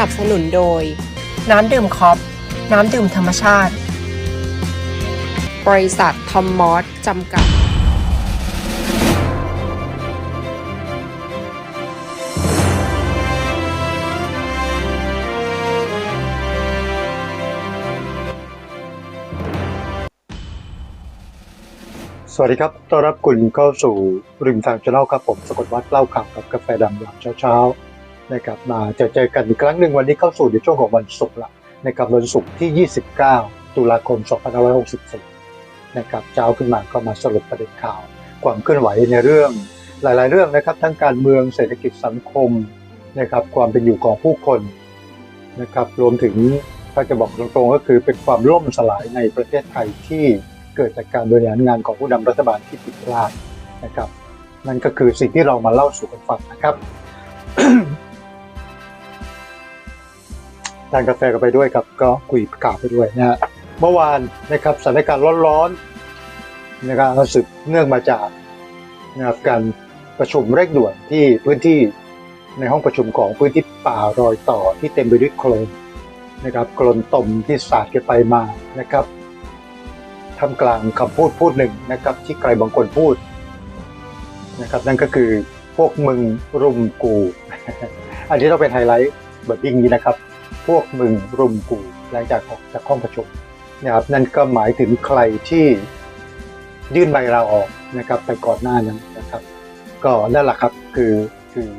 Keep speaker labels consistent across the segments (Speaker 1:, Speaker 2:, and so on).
Speaker 1: สนับสนุนโดย
Speaker 2: น้ำดื่มคอปน้ำดื่มธรรมชาติ
Speaker 1: บริษัททอมมอสจำกัด
Speaker 3: สวัสดีครับ ต้อนรับคุณเข้าสู่ริมทางช n แนลครับผม สกลวัฒน์เล่าข่าวกับกาแฟดำยามเช้าๆ นะครับมาเจอเจอกันอีกครั้งหนึ่งวันนี้เข้าสู่ในช่วงของวันศุกร์ละนะครับวันศุกร์ที่ 29 ตุลาคม 2564 นะครับเช้าขึ้นมาก็มาสรุปประเด็นข่าว ความเคลื่อนไหวในเรื่องหลาย ๆ เรื่องนะครับ ทั้งการเมืองเศรษฐกิจสังคมนะครับ ความเป็นอยู่ของผู้คนนะครับ รวมถึงถ้าจะบอกตรง ๆ ก็คือเป็นความล่มสลายในประเทศไทยที่เกิดจากการบริหารงานของผู้นำรัฐบาลที่ผิดพลาดนะครับ นั่นก็คือสิ่งที่เรามาเล่าสู่กันฟังนะครับ ทานกาแฟกันไปด้วยครับก็คุยข่าวไปด้วยนะฮะเมื่อวานนะครับสถานการณ์ร้อนๆนะครับสืบเนื่องมาจากนะครับการประชุมเร่งด่วนที่พื้นที่ในห้องประชุมของพื้นที่ป่ารอยต่อที่เต็มไปด้วยโคลนนะครับโคลนตมที่สาดกันไปมานะครับท่ามกลางคำพูดพูดหนึ่งนะครับ ที่ใครบางคนพูดนะครับ นั่นก็คือพวกมึงรุมกู อันนี้ต้องเป็นไฮไลท์แบบยิ่งนี้นะครับ พวกมึงรุมกูหลังจากออกจากห้องประชุมนะครับนั่นก็หมายถึงใครที่ยื่นใบลาออกนะครับไปก่อนหน้านั้นนะครับ ก็นั่นแหละครับคือคือ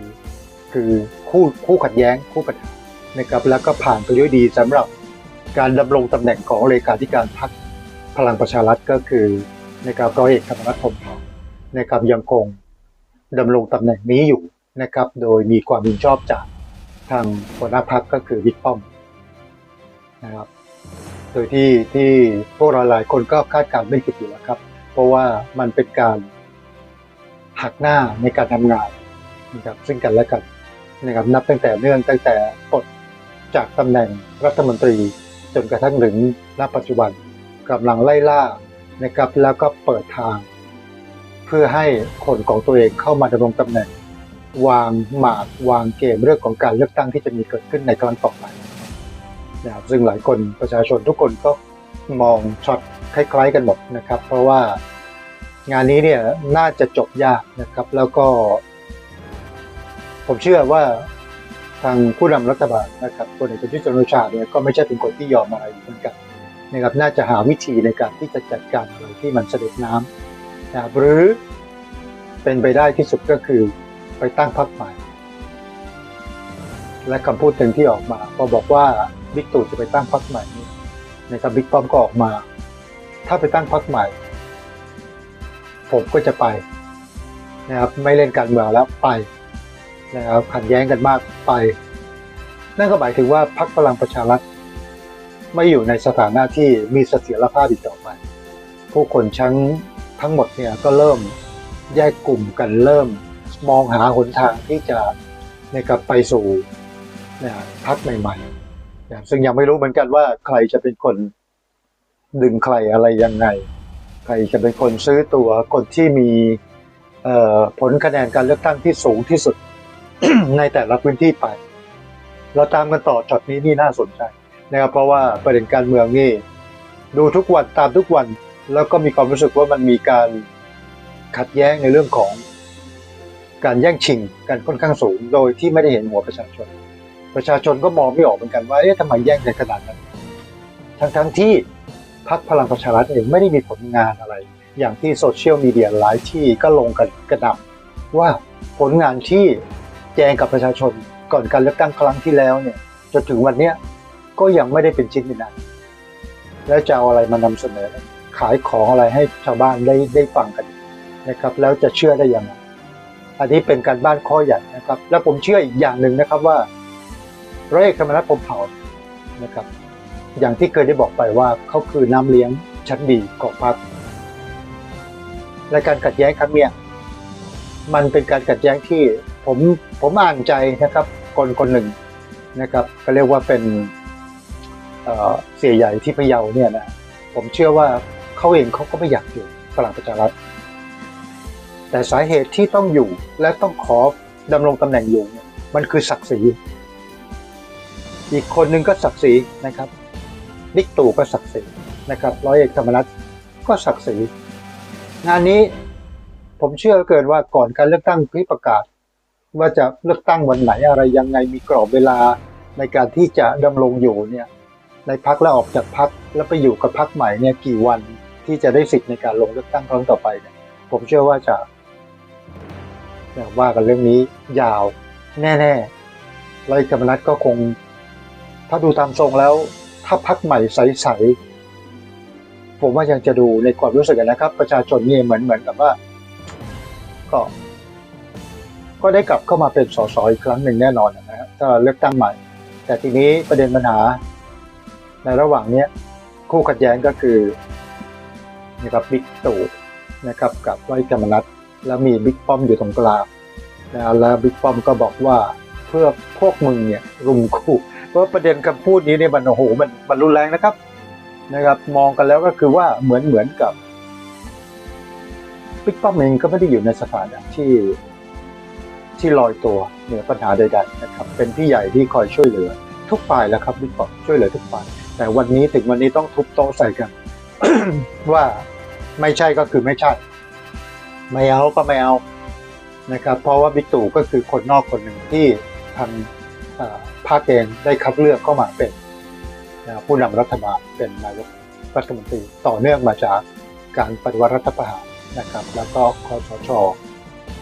Speaker 3: คือคู่คู่ขัดแย้งคู่ปัญหานะครับแล้วก็ผ่านไปด้วยดีสำหรับการดำรงตำแหน่งของเลขาธิการพรรคพลังประชารัฐก็คือนะครับร้อยเอกธรรมนัฐพรมเผ่านะครับยังคงดำรงตำแหน่งนี้อยู่นะครับ โดยมีความเห็นชอบจาก ทางหัวหน้าพักก็คือบิ๊กป้อมนะครับ โดยที่ที่พวกเราหลายคนก็คาดการณ์ไม่ผิดอยู่แล้วครับ เพราะว่ามันเป็นการหักหน้าในการทำงานนะครับซึ่งกันและกันนะครับนับตั้งแต่เนื่องตั้งแต่ปลดจากตำแหน่งรัฐมนตรีจนกระทั่งถึงณปัจจุบันกำลังไล่ล่านะครับแล้วก็เปิดทาง เพื่อให้คนของตัวเองเข้ามาดำรงตำแหน่ง วางหมากวางเกมเรื่องของการเลือกตั้งที่จะมีเกิดขึ้นในครั้งต่อไปนะครับซึ่งหลายคนประชาชนทุกคนก็มองช็อตคล้าย ๆ กันหมดนะครับ เพราะว่างานนี้เนี่ยน่าจะจบยากนะครับ แล้วก็ ผมเชื่อว่าทางผู้นำรัฐบาลนะครับพลเอกประยุทธ์จันทร์โอชาเนี่ยก็ไม่ใช่เป็นคนที่ยอมอะไรเหมือนกันนะครับน่าจะหาวิธีในการที่จะจัดการอะไรที่มันเสด็จน้ำนะครับหรือเป็นไปได้ที่สุดก็คือ ไปตั้งพรรคใหม่ และคำพูดหนึ่งที่ออกมาพอบอกว่าบิ๊กตู่จะไปตั้งพรรคใหม่นี่นะครับบิ๊กป้อมก็ออกมา ถ้าไปตั้งพรรคใหม่ ผมก็จะไปนะครับไม่เล่นการเมืองแล้วไปนะครับขัดแย้งกันมากไป นั่นก็หมายถึงว่าพรรคพลังประชารัฐไม่อยู่ในสถานะที่มีเสถียรภาพอีกต่อไป ผู้คนชั้งทั้งหมดเนี่ยก็เริ่มแยกกลุ่มกันเริ่ม มองหาหนทางที่จะในกับไปสู่นี่ยพักใหม่ๆนี่ยซึ่งยังไม่รู้เหมือนกันว่าใครจะเป็นคนดึงใครอะไรยังไง ใครจะเป็นคนซื้อตัวคนที่มีผลคะแนนการเลือกตั้งที่สูงที่สุดในแต่ละพื้นที่ไป เราตามกันต่อช็อตนี้นี่น่าสนใจนะครับเพราะว่าประเด็นการเมืองนี่ ดูทุกวันตามทุกวัน แล้วก็มีความรู้สึกว่ามันมีการขัดแย้งในเรื่องของ การแย่งชิงกันค่อนข้างสูง โดยที่ไม่ได้เห็นหัวประชาชน ประชาชนก็มองไม่ออกเหมือนกันว่าเอ๊ะทำไมแย่งกันขนาดนั้น ทั้งทั้งๆที่พรรคพลังประชารัฐเองไม่ได้มีผลงานอะไร อย่างที่โซเชียลมีเดียหลายที่ก็ลงกันกระดับว่าผลงานที่แจ้งกับประชาชนก่อนการเลือกตั้งครั้งที่แล้วเนี่ยจนถึงวันนี้ก็ยังไม่ได้เป็นชิ้นเป็นอันแล้วจะเอาอะไรมานำเสนอ ขายของอะไรให้ชาวบ้านได้ได้ฟังกันนะครับ แล้วจะเชื่อได้ยังไง อันนี้เป็นการบ้านข้อใหญ่นะครับ แล้วผมเชื่ออีกอย่างหนึ่งนะครับว่าร้อยเอกธรรมนัฐพมเผ่านะครับ อย่างที่เคยได้บอกไปว่าเขาคือน้ำเลี้ยงชั้นดีของพรรคและการขัดแย้งครั้งเนี้ยมันเป็นการขัดแย้งที่ผมผมอ่านใจนะครับ คนคนหนึ่งนะครับก็เรียกว่าเป็นเเสียใหญ่ที่พะเยาเนี่ยนะผมเชื่อว่าเขาเองเขาก็ไม่อยากอยู่พลังประชารัฐ แต่สาเหตุที่ต้องอยู่และต้องขอดำรงตำแหน่งอยู่เนี่ยมันคือศักดิ์ศรี อีกคนหนึ่งก็ศักดิ์ศรีนะครับบิ๊กตู่ก็ศักดิ์ศรีนะครับร้อยเอกธรรมนัฐก็ศักดิ์ศรีงานนี้ผมเชื่อเกินว่าก่อนการเลือกตั้งที่ประกาศ ว่าจะเลือกตั้งวันไหนอะไรยังไงมีกรอบเวลาในการที่จะดำรงอยู่เนี่ยในพักและออกจากพักแล้วไปอยู่กับพักใหม่เนี่ยกี่วันที่จะได้สิทธิ์ในการลงเลือกตั้งครั้งต่อไปเนี่ยผมเชื่อว่าจะ ว่ากันเรื่องนี้ยาวแน่ๆแล้วกรรมนัฐก็คง ถ้าดูตามทรงแล้ว ถ้าพักใหม่ใสๆผมว่ายังจะดูในความรู้สึกนะครับ ประชาชนนี่เหมือนเหมือนกับว่า ก็ ก็ได้กลับเข้ามาเป็นสสอีกครั้งหนึ่งแน่นอนนะฮะถ้าเลือกตั้งใหม่ แต่ทีนี้ประเด็นปัญหา ในระหว่างเนี้ยคู่ขัดแย้งก็คือนะครับบิ๊กตู่นะครับกับร้อยกรรมนัฐ แล้วมีบิ๊กป้อมอยู่ตรงกลางนะแล้วบิ๊กป้อมก็บอกว่าเพื่อพวกมึงเนี่ยรุมคู่เพราะประเด็นคำพูดนี้เนี่ยมันโอ้โหมันมันรุนแรงนะครับนะครับ มองกันแล้วก็คือว่าเหมือนเหมือนกับบิ๊กป้อมเองก็ไม่ได้อยู่ในสถานะที่ที่ลอยตัวเหนือปัญหาใดๆนะครับ เป็นพี่ใหญ่ที่คอยช่วยเหลือ ทุกฝ่ายแล้วครับบิ๊กป้อมช่วยเหลือทุกฝ่าย แต่วันนี้ถึงวันนี้ต้องทุบโต๊ะใส่กัน ว่าไม่ใช่ก็คือไม่ใช่ ไม่เอาก็ไม่เอานะครับ เพราะว่าบิ๊กตู่ก็คือคนนอกคนหนึ่งที่ทางภาคเองได้คัดเลือกเข้ามาเป็นผู้นำรัฐบาลเป็นนายกรัฐมนตรีต่อเนื่องมาจากการปฏิวัติรัฐประหารนะครับ แล้วก็คอสช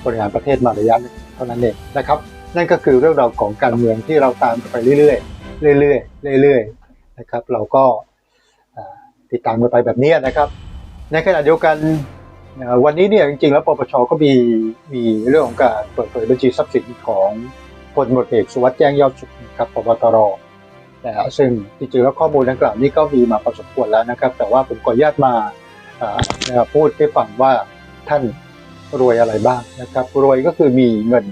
Speaker 3: บริหารประเทศมาระยะนึงเท่านั้นเองนะครับ นั่นก็คือเรื่องราวของการเมืองที่เราตามไปเรื่อยๆเรื่อยๆเรื่อยๆนะครับ เราก็ติดตามกันไปแบบนี้นะครับ ในขณะเดียวกัน วันนี้เนี่ยจริงๆ แล้วปปชก็มีมีเรื่องของการเปิดเผยบัญชีทรัพย์สินของพลตำรวจเอกสุวัสด์แจ้งยอดสุขกับพบตรนะฮะซึ่งจริงๆแล้วข้อมูลดังกล่าวนี้ก็มีมาพอสมควรแล้วนะครับ แต่ว่าผมขออนุญาตมานะครับพูดให้ฟังว่าท่านรวยอะไรบ้างนะครับ รวยก็คือมีเงิน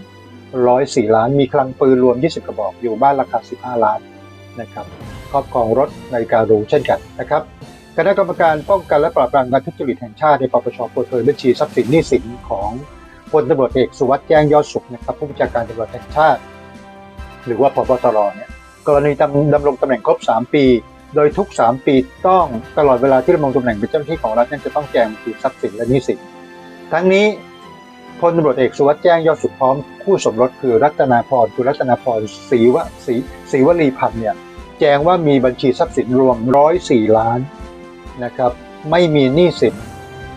Speaker 3: ร้อยสี่ล้าน มีคลังปืนรวม 20 กระบอก อยู่บ้านราคา 15 ล้านนะครับครอบครองรถนาฬิการูเช่นกันนะครับ คณะกรรมการป้องกันและปราบปรามการทุจริตแห่งชาติในปปชเปิดเผยบัญชีทรัพย์สินหนี้สินของพลตำรวจเอกสุวัสด์แจ้งยอดสุขนะครับผู้บัญชาการตำรวจแห่งชาติ หรือว่าพบตรเนี่ยกรณีดำดำรงตำแหน่งครบ 3 ปี โดยทุก 3 ปีต้องตลอดเวลาที่ดำรงตำแหน่งเป็นเจ้าหน้าที่ของรัฐนั้นจะต้องแจ้งบัญชีทรัพย์สินและหนี้สินทั้งนี้พลตำรวจเอกสุวัสด์แจ้งยอดสุขพร้อมคู่สมรสคือรัตนาพรคือรัตนาพรศรีวะศรีศรีวลีพันธ์เนี่ยแจ้งว่ามีบัญชีทรัพย์สินรวม 104 ล้าน นะครับไม่มีหนี้สิน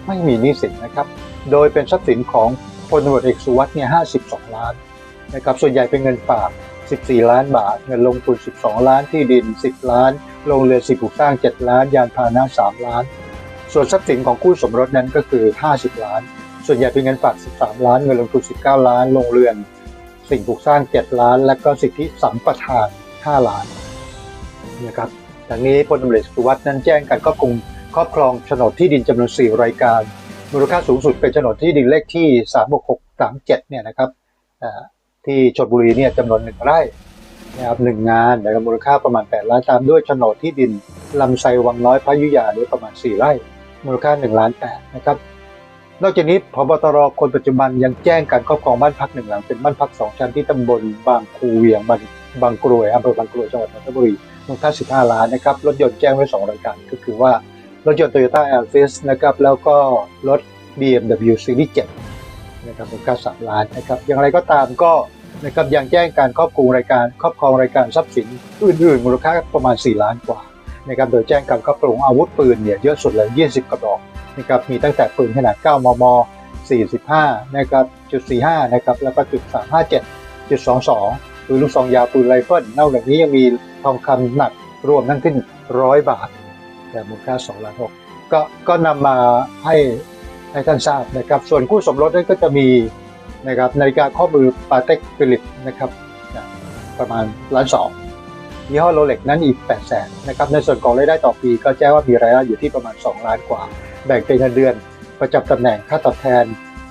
Speaker 3: ไม่มีหนี้สินนะครับโดยเป็นทรัพย์สินของพลตำรวจเอกสุวัสด์เนี่ย52ล้านนะครับส่วนใหญ่เป็นเงินฝาก 14 ล้านบาท เงินลงทุน 12 ล้านที่ดิน 10 ล้าน โรงเรือนสิบปลูกสร้าง 7 ล้าน ยานพาหนะ 3 ล้าน ส่วนทรัพย์สินของคู่สมรสนั้นก็คือ 50 ล้าน ส่วนใหญ่เป็นเงินฝาก 13 ล้าน เงินลงทุน 19 ล้าน โรงเรือน สิ่งปลูกสร้าง 7 ล้าน และก็สิทธิสัมปทาน 5 ล้านนะครับ ดังนี้พลตำรวจสุวัสด์นั้นแจ้งการครอบครองครอบครองโฉนดที่ดินจำนวน 4 รายการ มูลค่าสูงสุดเป็นโฉนดที่ดินเลขที่ 36637 เนี่ยนะครับที่ชลบุรีเนี่ยจำนวน1ไร่นะครับหนึ่งงานนะครับมูลค่าประมาณ 8 ล้านตามด้วยโฉนดที่ดินลำไซวังน้อยพระยุยาเนี่ยประมาณ 4 ไร่ มูลค่า1ล้าน8นะครับนอกจากนี้พบตรคนปัจจุบันยังแจ้งการครอบครองบ้านพักหนึ่งหลังเป็นบ้านพักสองชั้นที่ตำบลบางคูเวียงบางบางกรวยอำเภอบางกรวยจังหวัดนนทบุรี มูลค่า 15 ล้านนะครับ รถยนต์แจ้งไว้ 2 รายการ ก็คือว่ารถยนต์ Toyota Alphard นะครับ แล้วก็รถ BMW Series 7นะครับมูลค่า 3 ล้านนะครับ อย่างไรก็ตามก็นะครับยังแจ้งการครอบครองรายการครอบครองรายการทรัพย์สินอื่นๆมูลค่าประมาณ 4 ล้านกว่านะครับโดยแจ้งการครอบครองอาวุธปืนเนี่ยเยอะสุดเลย 20 กระบอกนะครับมีตั้งแต่ปืนขนาด 9 มม 45 นะครับจุด45 นะครับแล้วก็จุด357 จุด22ปืนลูกซองยาวปืนไรเฟิลนอกจากนี้ยังมี ทองคำหนักรวมทั้งสิ้น100บาท แต่มูลค่า2ล้าน6ก็ก็นำมาให้ให้ท่านทราบนะครับ ส่วนคู่สมรสนั้นก็จะมีนะครับนาฬิกาข้อมือปาเต็กฟิลิปนะครับประมาณล้านสองยี่ห้อโรเล็กนั้นอีก8 0 0แสนนะครับในส่วนของรายได้ต่อปีก็แจ้งว่ามีรายได้อยู่ที่ประมาณ 2 ล้านกว่า แบ่งเป็นเงินเดือนประจำตำแหน่งค่าตอบแทน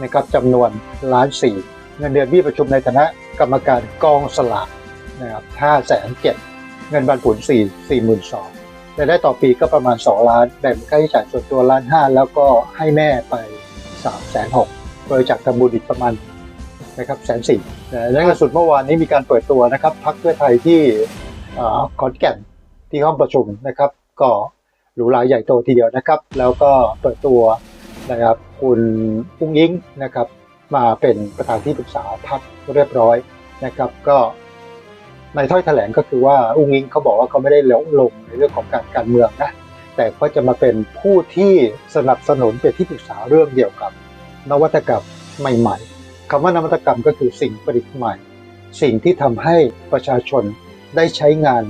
Speaker 3: นะครับจำนวนล้านสี่เงินเดือนที่ประชุมในฐานะกรรมการกองสลากนะครับห้าแสนเจ็ด เงินบรรผลสี่สี่หมื่นสองรายได้ต่อปีก็ประมาณ 2 ล้าน แบ่งค่าใช้จ่ายส่วนตัวล้านห้าแล้วก็ให้แม่ไป3ามแสนหกบริจาคทำบุญอีกประมาณนะครับแสนสี่และล่าสุดเมื่อวานนี้มีการเปิดตัวนะครับพักเพื่อไทยที่ขอนแก่นที่ห้องประชุมนะครับ ก็หรูหราใหญ่โตทีเดียวนะครับ แล้วก็เปิดตัวนะครับคุณอุ้งยิงนะครับ มาเป็นประธานที่ปรึกษาพรรคเรียบร้อยนะครับ ก็ ในถ้อยแถลงก็คือว่าอุ้งยิงเขาบอกว่าเขาไม่ได้ลงลงในเรื่องของการการเมืองนะแต่ก็จะมาเป็นผู้ที่สนับสนุนเป็นที่ปรึกษาเรื่องเดียวกับ นวัตกรรมใหม่ ๆคำว่านวัตกรรมก็คือสิ่งประดิษฐ์ใหม่ สิ่งที่ทำให้ประชาชนได้ใช้งาน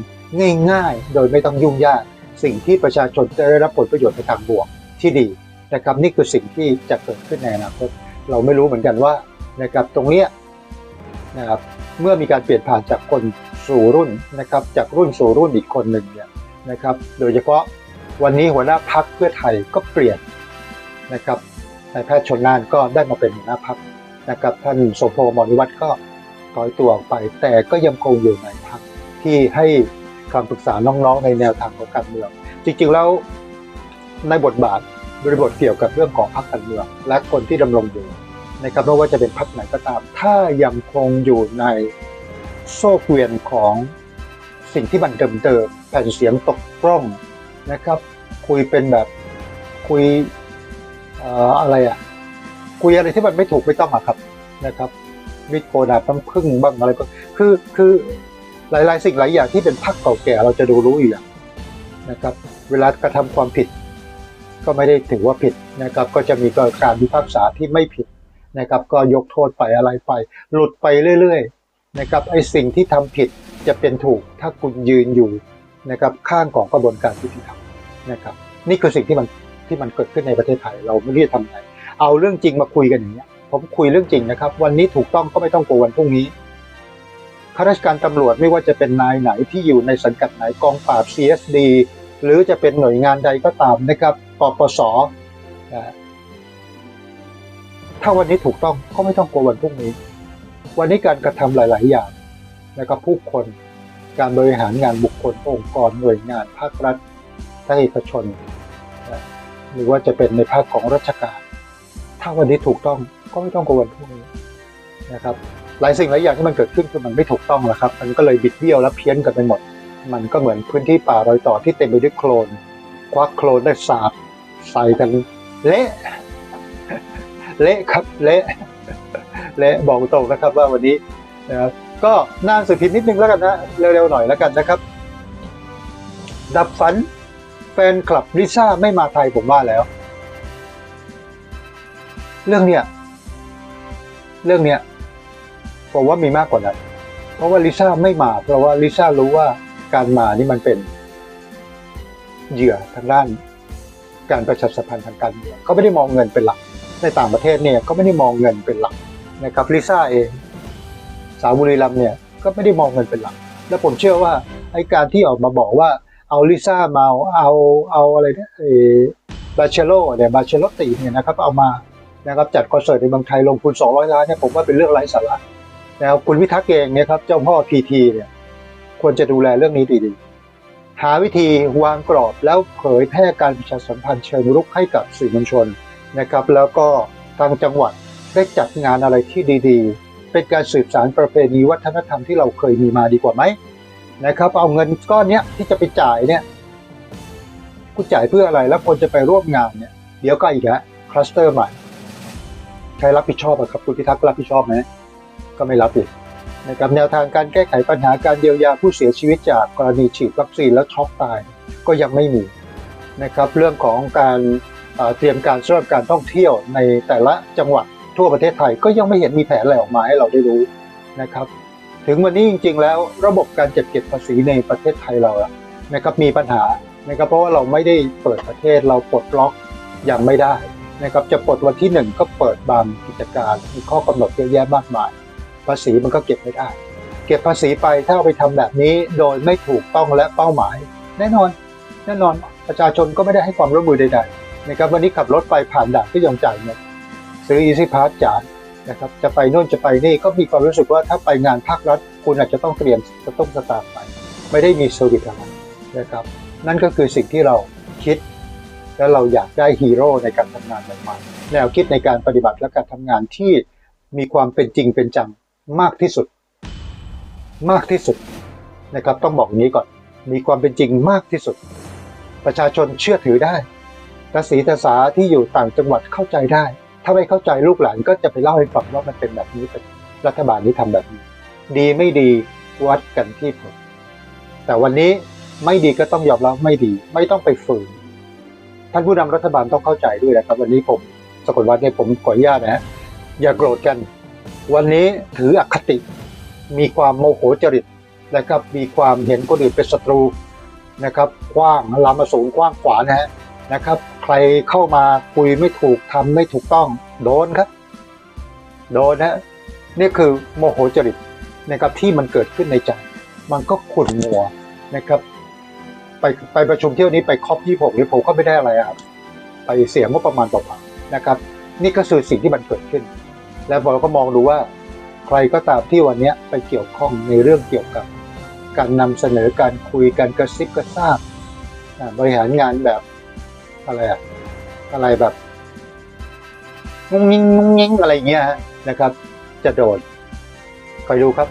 Speaker 3: ง่าย ๆ โดยไม่ต้องยุ่งยาก สิ่งที่ประชาชนจะได้รับผลประโยชน์ในทางบวกที่ดีนะครับนี่คือสิ่งที่จะเกิดขึ้นในอนาคตเราไม่รู้เหมือนกันว่านะครับตรงเนี้ยนะครับเมื่อมีการเปลี่ยนผ่านจากคน สู่รุ่นนะครับจากรุ่นสู่รุ่นอีกคนหนึ่งเนี่ยนะครับโดยเฉพาะวันนี้หัวหน้าพักเพื่อไทยก็เปลี่ยนนะครับนายแพทย์ชนน่านก็ได้มาเป็นหัวหน้าพักนะครับท่านสมพงษ์มรวิวัฒน์ก็ถอยตัวออกไป แต่ก็ยังคงอยู่ในพักที่ให้คำปรึกษาน้องๆในแนวทางของการเมือง จริงๆแล้วในบทบาทบริบทเกี่ยวกับเรื่องของพรรคการเมือง และคนที่ดำรงอยู่นะครับไม่ว่าจะเป็นพรรคไหนก็ตาม ถ้ายังคงอยู่ใน โซ่เกวียนของสิ่งที่มันเดิมๆแผ่นเสียงตกกล้องนะครับ คุยเป็นแบบคุยอะไรอะ คุยอะไรที่มันไม่ถูกไม่ต้องอะครับนะครับมิดโกนาต้องพึ่งบ้างอะไรก็คือคือหลายๆ สิ่งหลายอย่างที่เป็นพรรคเก่าแก่เราจะดูรู้อยู่นะครับ เวลากระทำความผิด ก็ไม่ได้ถือว่าผิดนะครับ ก็จะมีการพิพากษาที่ไม่ผิดนะครับ ก็ยกโทษไปอะไรไป หลุดไปเรื่อยๆ นะครับไอ้สิ่งที่ทำผิดจะเป็นถูกถ้าคุณยืนอยู่นะครับข้างของกระบวนการยุติธรรมนะครับ นี่คือสิ่งที่มันที่มันเกิดขึ้นในประเทศไทยเราไม่รู้จะทำไงเอาเรื่องจริงมาคุยกันอย่างเงี้ยผมคุยเรื่องจริงนะครับ วันนี้ถูกต้องก็ไม่ต้องกลัววันพรุ่งนี้ข้าราชการตำรวจไม่ว่าจะเป็นนายไหนที่อยู่ในสังกัดไหนกองปราบ CSD หรือจะเป็นหน่วยงานใดก็ตามนะครับปปสถ้าวันนี้ถูกต้องก็ไม่ต้องกลัววันพรุ่งนี้ วันนี้การกระทำหลาย ๆ อย่างนะครับผู้คนการบริหารงานบุคคลองค์กรหน่วยงานภาครัฐภาคเอกชน หรือว่าจะเป็นในภาคของราชการ ถ้าวันนี้ถูกต้องก็ไม่ต้องกลัววันพรุ่งนี้นะครับหลายสิ่งหลายอย่างที่มันเกิดขึ้นคือมันไม่ถูกต้องแล้วครับ มันก็เลยบิดเบี้ยวและเพี้ยนกันไปหมด มันก็เหมือนพื้นที่ป่ารอยต่อที่เต็มไปด้วยโคลน ควักโคลนได้สาดใส่กันเละ เละครับเละ เละบอกตรงนะครับว่าวันนี้นะครับก็น่าสือพิมพ์นิดนึงแล้วกันนะเร็วๆหน่อยแล้วกันนะครับ ดับฝันแฟนคลับลิซ่าไม่มาไทยผมว่าแล้ว เรื่องเนี้ยเรื่องเนี้ยผมว่ามีมากกว่านั้นเพราะว่าลิซ่าไม่มาเพราะว่าลิซ่ารู้ว่าการมานี่มันเป็นเหยื่อทางด้านการประชาสัมพันธ์ทางการเมืองเขาไม่ได้มองเงินเป็นหลักในต่างประเทศเนี่ยก็ไม่ได้มองเงินเป็นหลัก นะครับลิซ่าเองสาวบุรีรัมเนี่ยก็ไม่ได้มองเงินเป็นหลัก และผมเชื่อว่าไอการที่ออกมาบอกว่าเอาลิซ่ามาเอาเอาอะไรเนี่ยเออบาเชโลเนี่ยบาเชโลตีเนี่ยนะครับเอามานะครับจัดคอนเสิร์ตในเมืองไทยลงทุน 200 ล้านเนี่ยผมว่าเป็นเรื่องไร้สาระนะครับคุณวิทักษ์เองเนี่ยครับเจ้าพ่อพีทีเนี่ยควรจะดูแลเรื่องนี้ดีๆ หาวิธีวางกรอบแล้วเผยแพร่การประชาสัมพันธ์เชิงรุกให้กับสื่อมวลชนนะครับแล้วก็ทางจังหวัด ได้จัดงานอะไรที่ดีๆ เป็นการสืบสานประเพณีวัฒนธรรมที่เราเคยมีมาดีกว่าไหมนะครับ เอาเงินก้อนเนี้ยที่จะไปจ่ายเนี่ยกูจ่ายเพื่ออะไรแล้วคนจะไปร่วมงานเนี่ยเดี๋ยวก็อีกแล้วคลัสเตอร์ใหม่ใครรับผิดชอบอะครับคุณพิทักษ์รับผิดชอบไหมก็ไม่รับอีกนะครับแนวทางการแก้ไขปัญหาการเยียวยาผู้เสียชีวิตจากกรณีฉีดวัคซีนแล้วช็อกตายก็ยังไม่มีนะครับเรื่องของการเตรียมการสำหรับการท่องเที่ยวในแต่ละจังหวัด ทั่วประเทศไทยก็ยังไม่เห็นมีแผนอะไรออกมาให้เราได้รู้นะครับ ถึงวันนี้จริง ๆ แล้วระบบการจัดเก็บภาษีในประเทศไทยเรานะครับมีปัญหานะครับเพราะว่าเราไม่ได้เปิดประเทศเราปลดล็อกยังไม่ได้นะครับจะปลดวันที่หนึ่งก็เปิดบางกิจการมีข้อกำหนดเยอะแยะมากมาย ภาษีมันก็เก็บไม่ได้ เก็บภาษีไปถ้าเอาไปทำแบบนี้โดยไม่ถูกต้องและเป้าหมาย แน่นอนแน่นอนประชาชนก็ไม่ได้ให้ความร่วมมือใดๆนะครับวันนี้ขับรถไปผ่านด่านก็ยอมจ่ายเงิน ซื้อ Easy Pass จ่ายนะครับจะไปโน่นจะไปนี่ก็มีความรู้สึกว่าถ้าไปงานภาครัฐ คุณอาจจะต้องเตรียมจะต้องสตางค์ไป ไม่ได้มีเซอร์วิสอะไรนะครับ นั่นก็คือสิ่งที่เราคิด และเราอยากได้ฮีโร่ในการทำงานใหม่ๆแนวคิดในการปฏิบัติและการทำงานที่มีความเป็นจริงเป็นจังมากที่สุด มากที่สุดนะครับ ต้องบอกอย่างนี้ก่อน มีความเป็นจริงมากที่สุด ประชาชนเชื่อถือได้กษีตาสาที่อยู่ต่างจังหวัดเข้าใจได้ ถ้าไม่เข้าใจลูกหลานก็จะไปเล่าให้ฟังว่ามันเป็นแบบนี้เป็นรัฐบาลนี้ทำแบบนี้ ดีไม่ดีวัดกันที่ผลแต่วันนี้ไม่ดีก็ต้องยอมรับไม่ดี ไม่ต้องไปฝืน ท่านผู้นำรัฐบาลต้องเข้าใจด้วยนะครับ วันนี้ผมสกลวัฒน์เนี่ยผมขออนุญาตนะฮะอย่าโกรธกัน วันนี้ถืออคติ มีความโมโหจริตนะครับ มีความเห็นคนอื่นเป็นศัตรูนะครับกว้างลามสูงกว้างขวานะฮะนะครับ ใครเข้ามาคุยไม่ถูกทำไม่ถูกต้องโดนครับ โดนนะนี่คือโมโหจริตนะครับที่มันเกิดขึ้นในใจ มันก็ขุ่นมัวนะครับ ไปไปประชุมเที่ยวนี้ไปครอบยี่หกนี่ผมก็ไม่ได้อะไรอะครับไปเสียงบประมาณเปล่าๆนะครับ นี่ก็คือสิ่งที่มันเกิดขึ้น แล้วเราก็มองดูว่า ใครก็ตามที่วันนี้ไปเกี่ยวข้องในเรื่องเกี่ยวกับ การนำเสนอการคุยการกระซิบกระซาบบริหารงานแบบ อะไรอะอะไรแบบงุ้งยิงงุ้งยิงอะไรเงี้ยฮะนะครับ จะโดนคอยดูครับ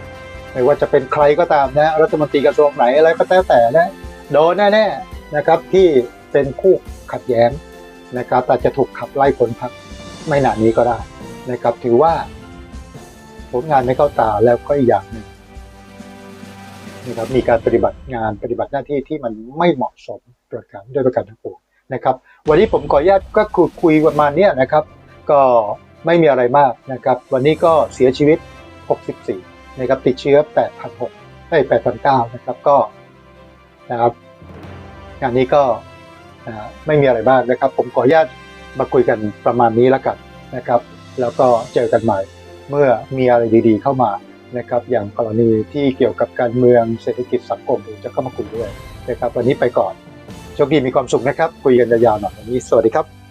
Speaker 3: ไม่ว่าจะเป็นใครก็ตามนะรัฐมนตรีกระทรวงไหนอะไรก็แล้วแต่นะโดนแน่ๆนะครับ ที่เป็นคู่ขัดแย้งนะครับแต่จะถูกขับไล่ผลพักไม่นานนี้ก็ได้นะครับ ถือว่าผลงานไม่เข้าตาแล้วก็อีกอย่างหนึ่งนะครับมีการปฏิบัติงานปฏิบัติหน้าที่ที่มันไม่เหมาะสมประการด้วยประการทั้งปวง นะครับ วันนี้ผมขออนุญาตก็คุยประมาณนี้นะครับ ก็ไม่มีอะไรมากนะครับ วันนี้ก็เสียชีวิต 64 นะครับ ติดเชื้อ 8,600ได้8,900 นะครับก็นะครับงานนี้ก็ไม่มีอะไรมากนะครับ ผมขออนุญาตมาคุยกันประมาณนี้แล้วกันนะครับ แล้วก็เจอกันใหม่เมื่อมีอะไรดีๆ เข้ามานะครับ อย่างกรณีที่เกี่ยวกับการเมืองเศรษฐกิจสังคมผมจะเข้ามาคุยด้วยนะครับ วันนี้ไปก่อน โชคดีมีความสุขนะครับ คุยกันยาวๆหน่อยวันนี้สวัสดีครับ